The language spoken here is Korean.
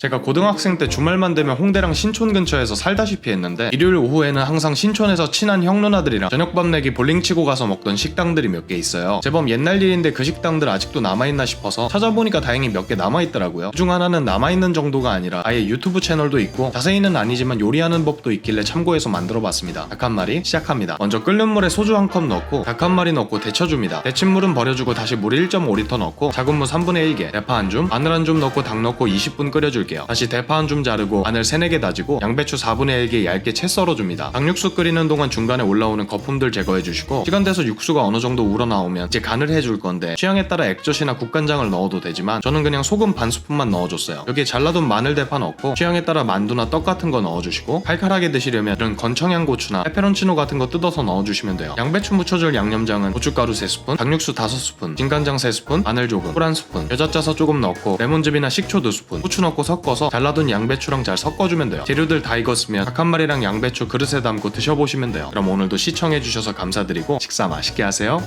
제가 고등학생 때 주말만 되면 홍대랑 신촌 근처에서 살다시피 했는데 일요일 오후에는 항상 신촌에서 친한 형 누나들이랑 저녁밥 내기 볼링 치고 가서 먹던 식당들이 몇 개 있어요. 제법 옛날 일인데 그 식당들 아직도 남아있나 싶어서 찾아보니까 다행히 몇 개 남아있더라고요. 그중 하나는 남아있는 정도가 아니라 아예 유튜브 채널도 있고 자세히는 아니지만 요리하는 법도 있길래 참고해서 만들어봤습니다. 닭 한 마리 시작합니다. 먼저 끓는 물에 소주 한 컵 넣고 닭 한 마리 넣고 데쳐줍니다. 데친 물은 버려주고 다시 물 1.5리터 넣고 작은 무 3분의 1개, 대파 한 줌, 마늘 한 줌 넣고 닭 넣고 20분 끓여줄게요. 다시 대파 한 줌 자르고 마늘 3, 4개 다지고 양배추 4분의 1개 얇게 채 썰어줍니다. 닭육수 끓이는 동안 중간에 올라오는 거품들 제거해주시고 시간 돼서 육수가 어느 정도 우러나오면 이제 간을 해줄 건데 취향에 따라 액젓이나 국간장을 넣어도 되지만 저는 그냥 소금 반 스푼만 넣어줬어요. 여기에 잘라둔 마늘 대파 넣고 취향에 따라 만두나 떡 같은 거 넣어주시고 칼칼하게 드시려면 이런 건청양 고추나 페페론치노 같은 거 뜯어서 넣어주시면 돼요. 양배추 묻혀줄 양념장은 고춧가루 3스푼, 닭육수 5스푼, 진간장 3스푼, 마늘 조금, 꿀 1스푼, 겨자 짜서 조금 넣고 레몬즙이나 식초 2스푼, 후추 넣고 섞어서 잘라둔 양배추랑 잘 섞어주면 돼요. 재료들 다 익었으면 닭 한 마리랑 양배추 그릇에 담고 드셔보시면 돼요. 그럼 오늘도 시청해주셔서 감사드리고 식사 맛있게 하세요.